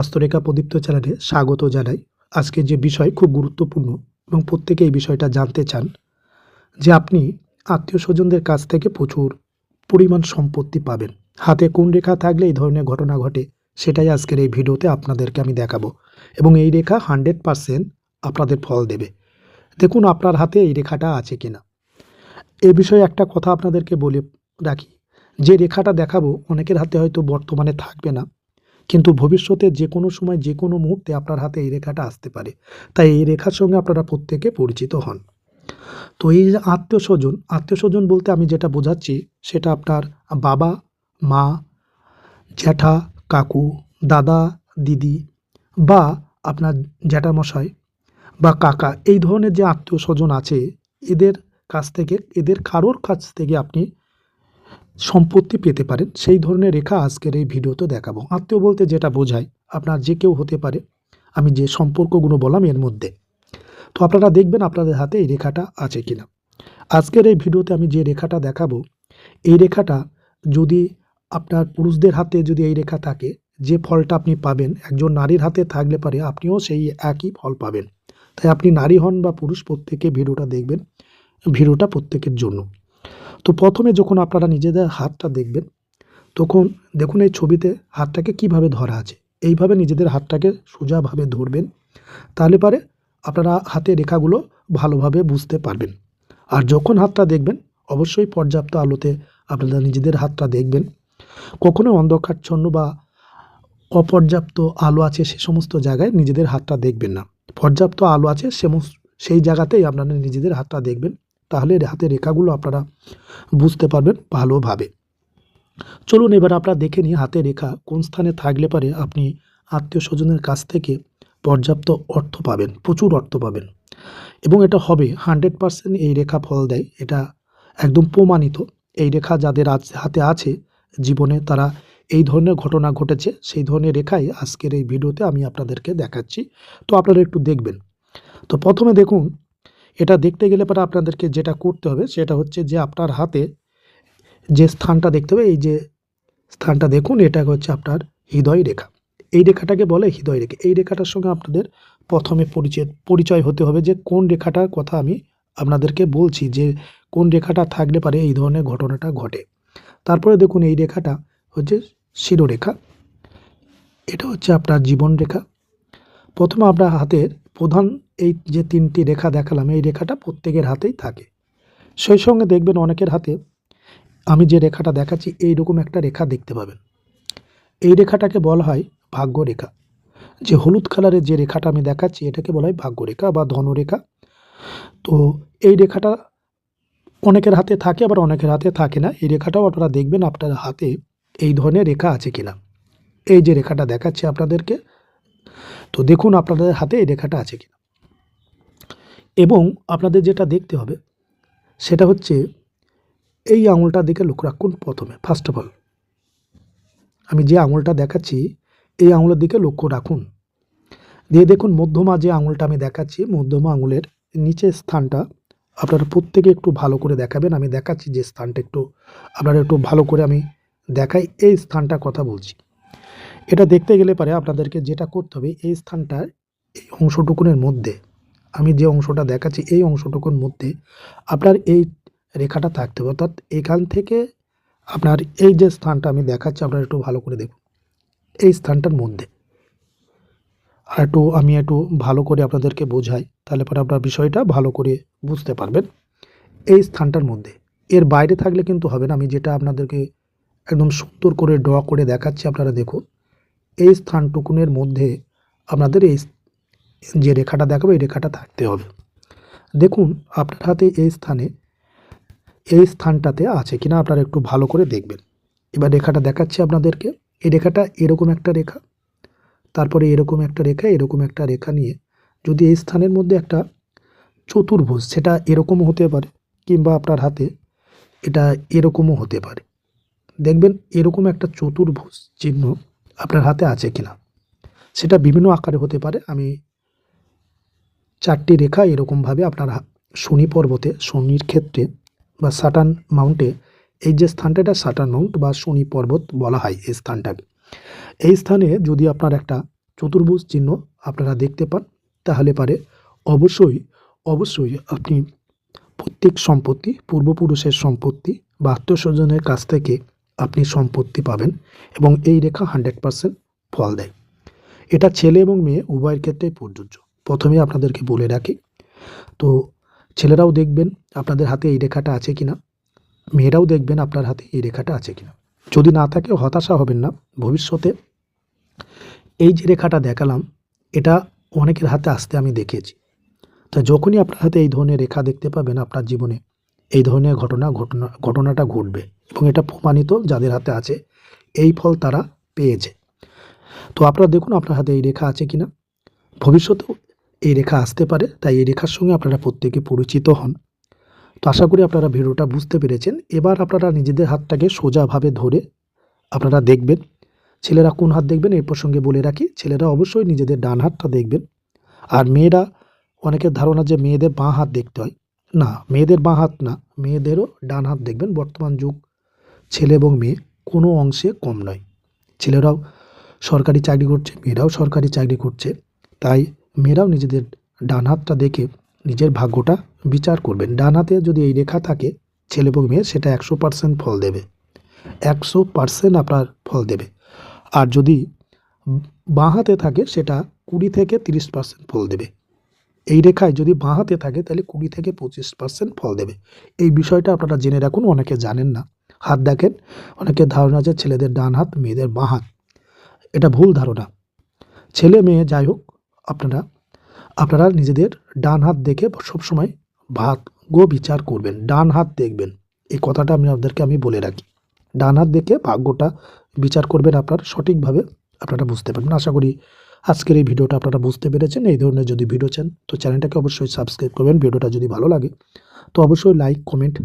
হস্তরেখা প্রদীপ্ত চ্যানেলে স্বাগত জানাই। আজকে যে বিষয় খুব গুরুত্বপূর্ণ এবং প্রত্যেকে এই বিষয়টা জানতে চান, যে আপনি আত্মীয় স্বজনদের কাছ থেকে প্রচুর পরিমাণ সম্পত্তি পাবেন। হাতে কোন রেখা থাকলে এই ধরনের ঘটনা ঘটে, সেটাই আজকের এই ভিডিওতে আপনাদেরকে আমি দেখাবো এবং এই রেখা হান্ড্রেড পারসেন্ট আপনাদের ফল দেবে। দেখুন আপনার হাতে এই রেখাটা আছে কিনা। এ বিষয়ে একটা কথা আপনাদেরকে বলে রাখি, যে রেখাটা দেখাবো অনেকের হাতে হয়তো বর্তমানে থাকবে না কিন্তু ভবিষ্যতে যে কোনো সময় যে কোনো মুহূর্তে আপনার হাতে এই রেখাটা আসতে পারে। তাই এই রেখার সঙ্গে আপনারা প্রত্যেকে পরিচিত হন। তো এই যে আত্মীয় স্বজন আত্মীয় স্বজন বলতে আমি যেটা বোঝাচ্ছি সেটা আপনার বাবা, মা, জ্যাঠা, কাকু, দাদা, দিদি বা আপনার জ্যাঠামশাই বা কাকা এই ধরনের যে আত্মীয় স্বজন আছে, এদের কাছ থেকে, এদের কারোর কাছ থেকে আপনি সম্পত্তি পেতে পারেন, সেই ধরনের রেখা আজকের এই ভিডিওতে দেখাবো। আত্মীয় বলতে যেটা বোঝায়, আপনার যে কেউ হতে পারে, আমি যে সম্পর্কগুলো বললাম এর মধ্যে। তো আপনারা দেখবেন আপনাদের হাতে এই রেখাটা আছে কিনা। আজকের এই ভিডিওতে আমি যে রেখাটা দেখাবো, এই রেখাটা যদি আপনার পুরুষদের হাতে যদি এই রেখা থাকে, যে ফলটা আপনি পাবেন, একজন নারীর হাতে থাকলে পারে, আপনিও সেই একই ফল পাবেন। তাই আপনি নারী হন বা পুরুষ, প্রত্যেকে ভিডিওটা দেখবেন, ভিডিওটা প্রত্যেকের জন্য। তো প্রথমে যখন আপনারা নিজেদের হাতটা দেখবেন, তখন দেখুন এই ছবিতে হাতটাকে কীভাবে ধরা আছে। এইভাবে নিজেদের হাতটাকে সোজাভাবে ধরবেন, তাহলে পারে আপনারা হাতে রেখাগুলো ভালোভাবে বুঝতে পারবেন। আর যখন হাতটা দেখবেন, অবশ্যই পর্যাপ্ত আলোতে আপনারা নিজেদের হাতটা দেখবেন। কখনো অন্ধকারচ্ছন্ন বা অপর্যাপ্ত আলো আছে সে সমস্ত জায়গায় নিজেদের হাতটা দেখবেন না। পর্যাপ্ত আলো আছে সেমস- সেই জায়গাতেই আপনারা নিজেদের হাতটা দেখবেন। তাহলে হাতের রেখাগুলো আপনারা বুঝতে পারবেন ভালোভাবে। চলুন এবার আপনারা দেখে নিই হাতে রেখা কোন স্থানে থাকলে পারে আপনি আত্মীয় স্বজনের কাছ থেকে পর্যাপ্ত অর্থ পাবেন, প্রচুর অর্থ পাবেন। এবং এটা হবে হান্ড্রেড পারসেন্ট এই রেখা ফল দেয়, এটা একদম প্রমাণিত। এই রেখা যাদের হাতে আছে, জীবনে তারা এই ধরনের ঘটনা ঘটেছে, সেই ধরনের রেখাই আজকের এই ভিডিওতে আমি আপনাদেরকে দেখাচ্ছি। তো আপনারা একটু দেখবেন। তো প্রথমে দেখুন এটা দেখতে গেলে পরে আপনাদেরকে যেটা করতে হবে সেটা হচ্ছে যে আপনার হাতে যে স্থানটা দেখতে হবে, এই যে স্থানটা দেখুন, এটা হচ্ছে আপনার হৃদয় রেখা। এই রেখাটাকে বলে হৃদয় রেখা। এই রেখাটার সঙ্গে আপনাদের প্রথমে পরিচয় পরিচয় হতে হবে যে কোন রেখাটার কথা আমি আপনাদেরকে বলছি, যে কোন রেখাটা থাকলে পারে এই ধরনের ঘটনাটা ঘটে। তারপরে দেখুন এই রেখাটা হচ্ছে শিরোরেখা। এটা হচ্ছে আপনার জীবন রেখা। প্রথমে আপনার হাতের প্রধান এই যে তিনটি রেখা দেখালাম, এই রেখাটা প্রত্যেকের হাতেই থাকে। সেই সঙ্গে দেখবেন অনেকের হাতে আমি যে রেখাটা দেখাচ্ছি এই রকম একটা রেখা দেখতে পাবেন। এই রেখাটাকে বলা হয় ভাগ্য রেখা যে হলুদ কালারের যে রেখাটা আমি দেখাচ্ছি, এটাকে বলা হয় ভাগ্য রেখা বা ধনরেখা। তো এই রেখাটা অনেকের হাতে থাকে, আবার অনেকের হাতে থাকে না। এই রেখাটাও আপনারা দেখবেন আপনার হাতে এই ধরনের রেখা আছে কিনা। এই যে রেখাটা দেখাচ্ছি আপনাদেরকে তো দেখুন আপনাদের হাতে এই রেখাটা আছে কিনা। এবং আপনাদের যেটা দেখতে হবে, সেটা হচ্ছে এই আঙুলটার দিকে লক্ষ্য রাখুন প্রথমে ফার্স্ট অফ অল আমি যে আঙুলটা দেখাচ্ছি, এই আঙুলের দিকে লক্ষ্য রাখুন। দিয়ে দেখুন মধ্যমা যে আঙুলটা আমি দেখাচ্ছি, মধ্যমা আঙুলের নিচের স্থানটা আপনারা প্রত্যেকে একটু ভালো করে দেখাবেন। আমি দেখাচ্ছি যে স্থানটা একটু, আপনারা একটু ভালো করে আমি দেখাই, এই স্থানটা কথা বলছি। এটা দেখতে গেলে পারে আপনাদেরকে যেটা করতে হবে, এই স্থানটা এই অংশটুকুনের মধ্যে, আমি যে অংশটা দেখাচ্ছি এই অংশটুকুর মধ্যে আপনার এই রেখাটা থাকতে হবে। অর্থাৎ এখান থেকে আপনার এই যে স্থানটা আমি দেখাচ্ছি, আপনারা একটু ভালো করে দেখুন। এই স্থানটার মধ্যে। আর একটু, আমি একটু ভালো করে আপনাদেরকে বোঝাই, তাহলে পরে আপনার বিষয়টা ভালো করে বুঝতে পারবেন। এই স্থানটার মধ্যে। এর বাইরে থাকলে কিন্তু হবে না, আমি যেটা আপনাদেরকে একদম সুন্দর করে ড্র করে দেখাচ্ছি, আপনারা দেখুন। এই স্থানটুকুনের মধ্যে আপনাদের এই যে রেখাটা দেখাবো, এই রেখাটা থাকতে হবে। দেখুন, আপনার হাতে এই স্থানে, এই স্থানটাতে আছে কিনা আপনারা একটু ভালো করে দেখবেন। এবার রেখাটা দেখাচ্ছি আপনাদেরকে। এই রেখাটা এরকম একটা রেখা, তারপরে এরকম একটা রেখা, এরকম একটা রেখা নিয়ে যদি এই স্থানের মধ্যে একটা চতুর্ভুজ, সেটা এরকমও হতে পারে কিংবা আপনার হাতে এটা এরকমও হতে পারে। দেখবেন, এরকম একটা চতুর্ভুজ চিহ্ন আপনার হাতে আছে কিনা। সেটা বিভিন্ন আকারে হতে পারে। আমি চারটি রেখা এরকমভাবে আপনার শনি পর্বতে, শনির ক্ষেত্রে বা সাটান মাউন্টে এই যে স্থানটা, এটা সাটান মাউন্ট বা শনি পর্বত বলা হয় এই স্থানটাকে। এই স্থানে যদি আপনার একটা চতুর্ভুজ চিহ্ন আপনারা দেখতে পান, তাহলে পারে অবশ্যই অবশ্যই আপনি প্রত্যেক সম্পত্তি, পূর্বপুরুষের সম্পত্তি বা আত্মীয়স্বজনের কাছ থেকে সম্পত্তি পাবেন এবং এই রেখা হান্ড্রেড পারসেন্ট ফল দেয়। এটা ছেলে এবং মেয়ে উভয়ের ক্ষেত্রেই প্রযোজ্য। প্রথমে আপনাদেরকে বলে রাখি, তো ছেলেরাও দেখবেন আপনাদের হাতে এই রেখাটা আছে কিনা, মেয়েরাও দেখবেন আপনার হাতে এই রেখাটা আছে কিনা। যদি না থাকে, হতাশা হবেন না। ভবিষ্যতে এই যে রেখাটা দেখালাম, এটা অনেকের হাতে আসতে আমি দেখেছি। তা যখনই আপনার হাতে এই ধরনের রেখা দেখতে পাবেন আপনার জীবনে এই ধরনের ঘটনা ঘটনা, ঘটনাটা ঘটবে এবং এটা প্রমাণিত যাদের হাতে আছে, এই ফল তারা পেয়েছে। তো আপনারা দেখুন আপনার হাতে এই রেখা আছে কিনা। ভবিষ্যতেও এই রেখা আসতে পারে, তাই এই রেখার সঙ্গে আপনারা প্রত্যেকে পরিচিত হন। তো আশা করি আপনারা ভিডিওটা বুঝতে পেরেছেন। এবার আপনারা নিজেদের হাতটাকে সোজাভাবে ধরে আপনারা দেখবেন। ছেলেরা কোন হাত দেখবেন এই প্রসঙ্গে বলে রাখি, ছেলেরা অবশ্যই নিজেদের ডান হাতটা দেখবেন। আর মেয়েরা, অনেকের ধারণা যে মেয়েদের বাঁ হাত দেখতে হয়। না, মেয়েদের বাঁ হাত না, মেয়েদেরও ডান হাত দেখবেন। বর্তমান যুগ ছেলে এবং মেয়ে কোনো অংশে কম নয়। ছেলেরাও সরকারি চাকরি করছে, মেয়েরাও সরকারি চাকরি করছে, তাই মেয়েরাও নিজেদের ডান হাতটা দেখে নিজের ভাগ্যটা বিচার করবেন। ডান হাতে যদি এই রেখা থাকে, ছেলে এবং মেয়ে, সেটা একশো পার্সেন্ট ফল দেবে। একশো পার্সেন্ট আপনার ফল দেবে। আর যদি বাঁ হাতে থাকে, সেটা কুড়ি থেকে তিরিশ পার্সেন্ট ফল দেবে। এই রেখায় যদি বাঁ হাতে থাকে, তাহলে কুড়ি থেকে পঁচিশ পার্সেন্ট ফল দেবে। এই বিষয়টা আপনারা জেনে রাখুন, অনেকে জানেন না। হাত দেখেন, অনেকের ধারণা যে ছেলেদের ডান হাত, মেয়েদের বাঁ হাত। এটা ভুল ধারণা। ছেলে মেয়ে, যাই হোক, আপনারা আপনারা নিজেদের ডান হাত দেখে সবসময় ভাগ্য বিচার করবেন, ডান হাত দেখবেন। এই কথাটা আমি আপনাদেরকে আমি বলে রাখি। ডান হাত দেখে ভাগ্যটা বিচার করবেন আপনার সঠিকভাবে, আপনারা বুঝতে পারবেন। আশা করি আজকের এই ভিডিওটা আপনারা বুঝতে পেরেছেন, এই ধরনের যদি ভিডিও চান, তো চ্যানেলটাকে অবশ্যই সাবস্ক্রাইব করবেন। ভিডিওটা যদি ভালো লাগে, তো অবশ্যই লাইক, কমেন্ট